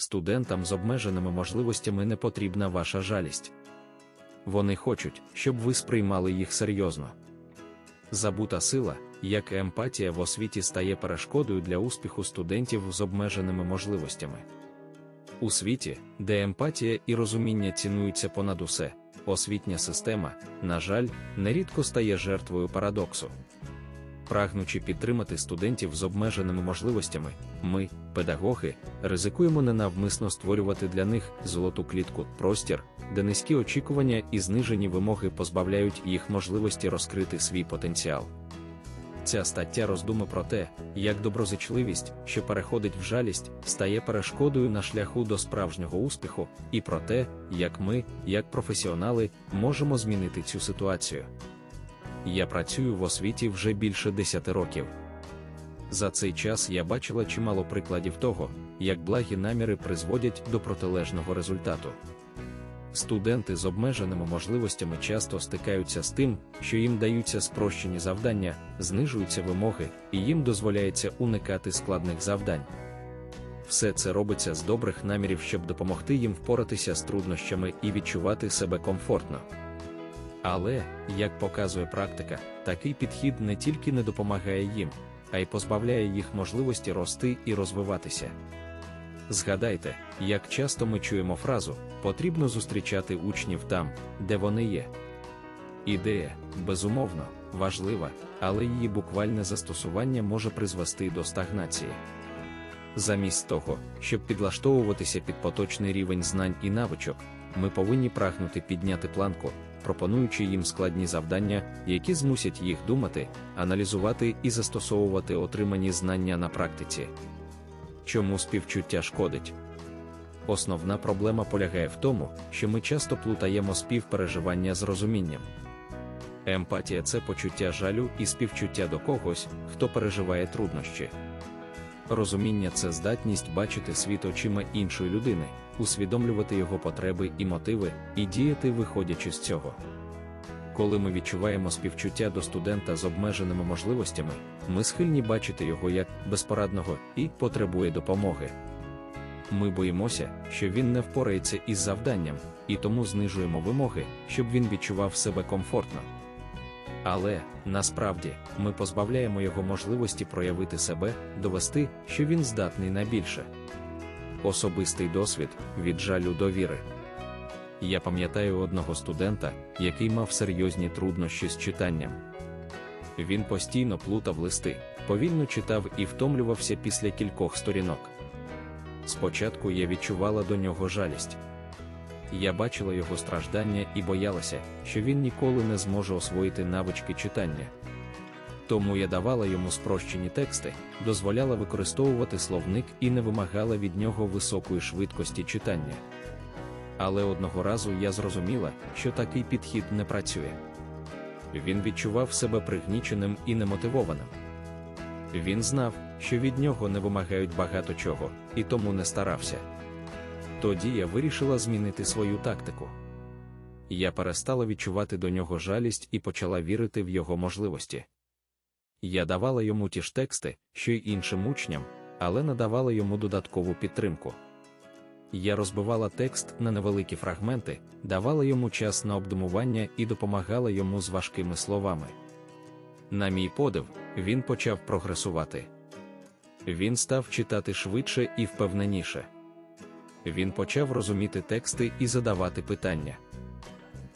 студентам з обмеженими можливостями не потрібна ваша жалість. Вони хочуть, щоб ви сприймали їх серйозно. Забута сила, як емпатія в освіті стає перешкодою для успіху студентів з обмеженими можливостями. У світі, де емпатія і розуміння цінуються понад усе, освітня система, на жаль, нерідко стає жертвою парадоксу. Прагнучи підтримати студентів з обмеженими можливостями, ми, педагоги, ризикуємо ненавмисно створювати для них золоту клітку, простір, де низькі очікування і знижені вимоги позбавляють їх можливості розкрити свій потенціал. Ця стаття роздуми про те, як доброзичливість, що переходить в жалість, стає перешкодою на шляху до справжнього успіху, і про те, як ми, як професіонали, можемо змінити цю ситуацію. Я працюю в освіті вже більше 10 років. За цей час я бачила чимало прикладів того, як благі наміри призводять до протилежного результату. Студенти з обмеженими можливостями часто стикаються з тим, що їм даються спрощені завдання, знижуються вимоги, і їм дозволяється уникати складних завдань. Все це робиться з добрих намірів, щоб допомогти їм впоратися з труднощами і відчувати себе комфортно. Але, як показує практика, такий підхід не тільки не допомагає їм, а й позбавляє їх можливості рости і розвиватися. Згадайте, як часто ми чуємо фразу потрібно зустрічати учнів там, де вони є. Ідея, безумовно, важлива, але її буквальне застосування може призвести до стагнації. Замість того, щоб підлаштовуватися під поточний рівень знань і навичок, ми повинні прагнути підняти планку, пропонуючи їм складні завдання, які змусять їх думати, аналізувати і застосовувати отримані знання на практиці. Чому співчуття шкодить? Основна проблема полягає в тому, що ми часто плутаємо співпереживання з розумінням. Емпатія це почуття жалю і співчуття до когось, хто переживає труднощі. Розуміння це здатність бачити світ очима іншої людини, усвідомлювати його потреби і мотиви, і діяти, виходячи з цього. Коли ми відчуваємо співчуття до студента з обмеженими можливостями, ми схильні бачити його як безпорадного і потребує допомоги. Ми боїмося, що він не впорається із завданням, і тому знижуємо вимоги, щоб він відчував себе комфортно. Але насправді ми позбавляємо його можливості проявити себе, довести, що він здатний на більше. Особистий досвід від жалю до віри. Я пам'ятаю одного студента, який мав серйозні труднощі з читанням. Він постійно плутав листи, повільно читав і втомлювався після кількох сторінок. Спочатку я відчувала до нього жалість. Я бачила його страждання і боялася, що він ніколи не зможе освоїти навички читання. Тому я давала йому спрощені тексти, дозволяла використовувати словник і не вимагала від нього високої швидкості читання. Але одного разу я зрозуміла, що такий підхід не працює. Він відчував себе пригніченим і немотивованим. Він знав, що від нього не вимагають багато чого, і тому не старався. Тоді я вирішила змінити свою тактику. Я перестала відчувати до нього жалість і почала вірити в його можливості. Я давала йому ті ж тексти, що й іншим учням, але надавала йому додаткову підтримку. Я розбивала текст на невеликі фрагменти, давала йому час на обдумування і допомагала йому з важкими словами. На мій подив, він почав прогресувати. Він став читати швидше і впевненіше. Він почав розуміти тексти і задавати питання.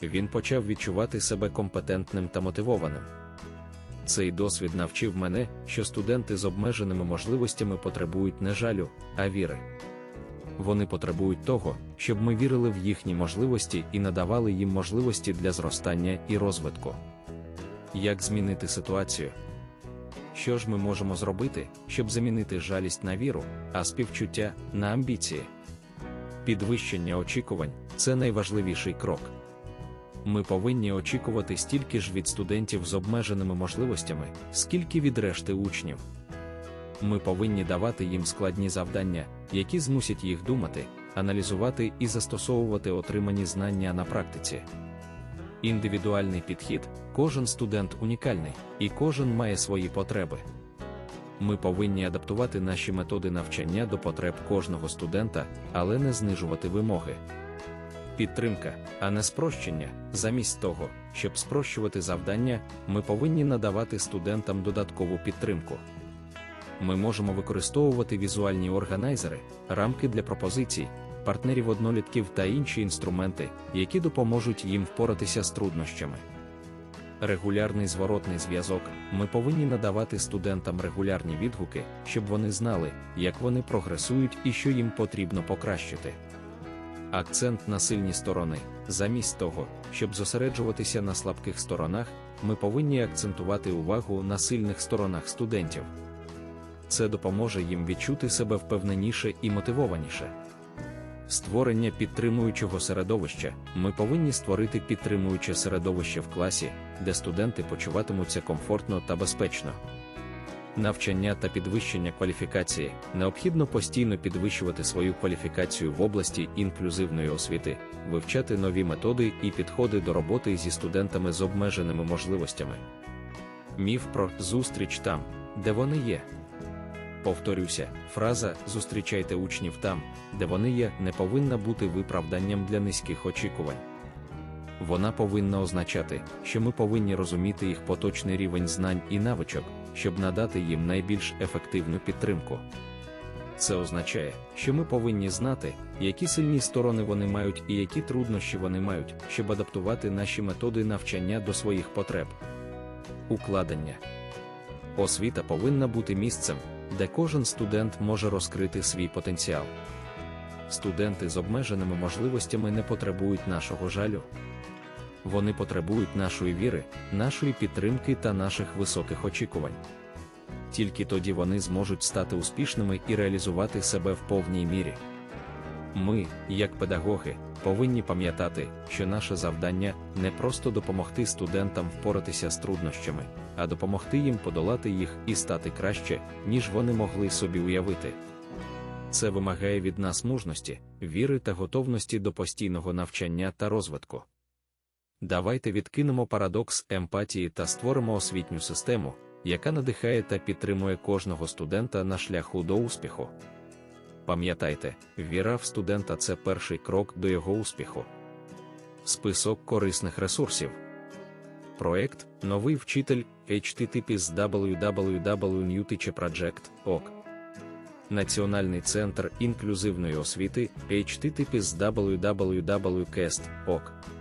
Він почав відчувати себе компетентним та мотивованим. Цей досвід навчив мене, що студенти з обмеженими можливостями потребують не жалю, а віри. Вони потребують того, щоб ми вірили в їхні можливості і надавали їм можливості для зростання і розвитку. Як змінити ситуацію? Що ж ми можемо зробити, щоб замінити жалість на віру, а співчуття на амбіції? Підвищення очікувань це найважливіший крок. Ми повинні очікувати стільки ж від студентів з обмеженими можливостями, скільки від решти учнів. Ми повинні давати їм складні завдання, які змусять їх думати, аналізувати і застосовувати отримані знання на практиці. Індивідуальний підхід, кожен студент унікальний, і кожен має свої потреби. Ми повинні адаптувати наші методи навчання до потреб кожного студента, але не знижувати вимоги. Підтримка, а не спрощення. Замість того, щоб спрощувати завдання, ми повинні надавати студентам додаткову підтримку. Ми можемо використовувати візуальні органайзери, рамки для пропозицій, партнерів однолітків та інші інструменти, які допоможуть їм впоратися з труднощами. Регулярний зворотний зв'язок ми повинні надавати студентам регулярні відгуки, щоб вони знали, як вони прогресують і що їм потрібно покращити. Акцент на сильні сторони. Замість того, щоб зосереджуватися на слабких сторонах, ми повинні акцентувати увагу на сильних сторонах студентів. Це допоможе їм відчути себе впевненіше і мотивованіше. Створення підтримуючого середовища ми повинні створити підтримуюче середовище в класі, де студенти почуватимуться комфортно та безпечно. Навчання та підвищення кваліфікації необхідно постійно підвищувати свою кваліфікацію в області інклюзивної освіти, вивчати нові методи і підходи до роботи зі студентами з обмеженими можливостями. Міф про зустріч там, де вони є. Повторюся, фраза зустрічайте учнів там, де вони є, не повинна бути виправданням для низьких очікувань. Вона повинна означати, що ми повинні розуміти їх поточний рівень знань і навичок, щоб надати їм найбільш ефективну підтримку. Це означає, що ми повинні знати, які сильні сторони вони мають і які труднощі вони мають, щоб адаптувати наші методи навчання до своїх потреб. Укладення освіта повинна бути місцем, де кожен студент може розкрити свій потенціал. Студенти з обмеженими можливостями не потребують нашого жалю. Вони потребують нашої віри, нашої підтримки та наших високих очікувань. Тільки тоді вони зможуть стати успішними і реалізувати себе в повній мірі. Ми, як педагоги, повинні пам'ятати, що наше завдання не просто допомогти студентам впоратися з труднощами, а допомогти їм подолати їх і стати краще, ніж вони могли собі уявити. Це вимагає від нас мужності, віри та готовності до постійного навчання та розвитку. Давайте відкинемо парадокс емпатії та створимо освітню систему, яка надихає та підтримує кожного студента на шляху до успіху. Пам'ятайте, віра в студента це перший крок до його успіху. Список корисних ресурсів. Проект Новий вчитель HTTP з www.newteacherproject.org Національний центр інклюзивної освіти http://www.kest.ok www.cast.org